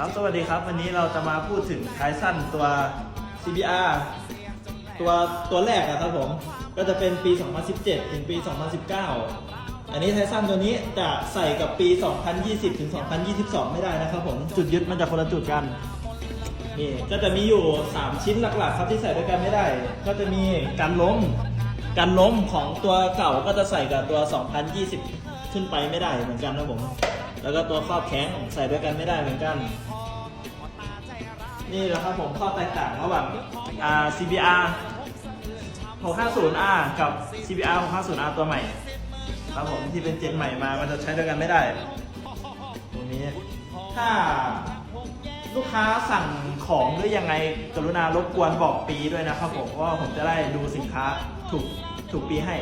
ครับ สวัสดีครับ วันนี้เราจะมาพูดถึงท้ายสั้นตัว CBR ตัวตัวแรกอะครับผม ก็จะเป็นปี 2017 ถึงปี 2019 อันนี้ท้ายสั้นตัวนี้จะใส่กับปี 2020 ถึง 2022 ไม่ได้นะครับผม จุดยึดมันจะคนละจุดกัน นี่ ก็จะมีอยู่ 3 ชิ้นหลักๆ ครับที่ใส่ด้วยกันไม่ได้ ก็จะมีการล้ม การล้มของตัวเก่าก็จะใส่กับตัว 2020 ขึ้นไปไม่ได้เหมือนกันนะผม แล้วก็ตัวครอบแข้งใส่ด้วยกันไม่ได้เหมือนกัน นี่แหละครับผมข้อแตกต่างระหว่างอ่า CBR 650R กับ CBR 650R ตัวใหม่ครับผมที่เป็นเจนใหม่มามันจะใช้ด้วยกันไม่ได้ ตรงนี้ ถ้าลูกค้าสั่งของหรือยังไงกรุณารบกวนบอกปีด้วยนะครับผมว่าผมจะได้ดูสินค้าถูกถูกปีให้